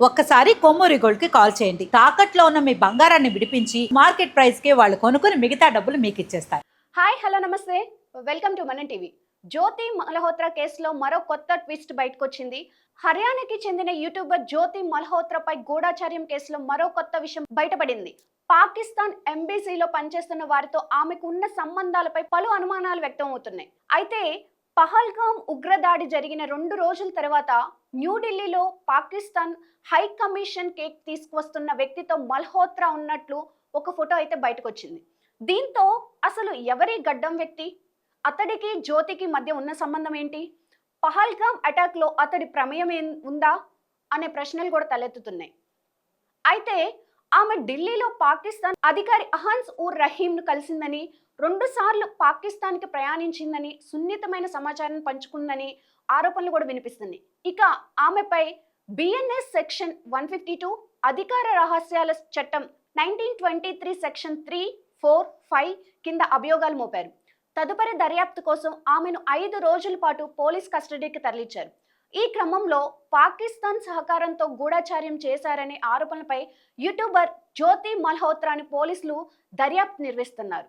ఒక్కసారి కొమ్మూరి గోల్డ్కి కాల్ చేయండి. తాకట్లో ఉన్న మీ బంగారాన్ని విడిపించి మార్కెట్ ప్రైస్కి వాళ్ళు కొనుక్కుని మిగతా డబ్బులు మీకు ఇచ్చేస్తారు. హాయ్ హలో నమస్తే. వెల్కమ్ టు మన టీవీ. జ్యోతి మల్హోత్రా కేసులో మరో కొత్త ట్విస్ట్ బయటకు వచ్చింది హర్యానాకి చెందిన యూట్యూబర్ జ్యోతి మల్హోత్రాపై గూఢాచార్యం కేసులో మరో కొత్త విషయం బయటపడింది. పాకిస్తాన్ ఎంబీసీలో పనిచేస్తున్న వారితో ఆమెకు ఉన్న సంబంధాలపై పలు అనుమానాలు వ్యక్తం అవుతున్నాయి అయితే పహల్గామ్ ఉగ్రదాడి జరిగిన రెండు రోజుల తర్వాత న్యూఢిల్లీలో పాకిస్తాన్ హై కమిషన్ కేక్ తీసుకువస్తున్న వ్యక్తితో మల్హోత్రా ఉన్నట్లు ఒక ఫోటో అయితే బయటకు వచ్చింది దీంతో అసలు ఎవరి గడ్డం వ్యక్తి? అతడికి జ్యోతికి మధ్య ఉన్న సంబంధం ఏంటి? పహల్గామ్ అటాక్లో అతడి ప్రమేయం ఏం- ఉందా? అనే ప్రశ్నలు కూడా తలెత్తుతున్నాయి. అయితే ఆమె ఢిల్లీలో పాకిస్తాన్ అధికారి అహాన్స్ ఉర్ రహీంను కలిసిందని రెండు సార్లు పాకిస్తాన్కి ప్రయాణించిందని సున్నితమైన సమాచారం పంచుకుందని ఆరోపణలు కూడా వినిపిస్తుంది ఇక ఆమెపై BNS section one fifty two అధికార రహస్యాల చట్టం nineteen twenty three section three four five కింద అభియోగాలు మోపారు. తదుపరి దర్యాప్తు కోసం ఆమెను ఐదు రోజుల పాటు పోలీస్ కస్టడీకి తరలించారు. ఈ క్రమంలో పాకిస్తాన్ సహకారంతో గూఢాచార్యం చేశారనే ఆరోపణలపై యూట్యూబర్ జ్యోతి మల్హోత్రాని పోలీసులు దర్యాప్తు నిర్వహిస్తున్నారు.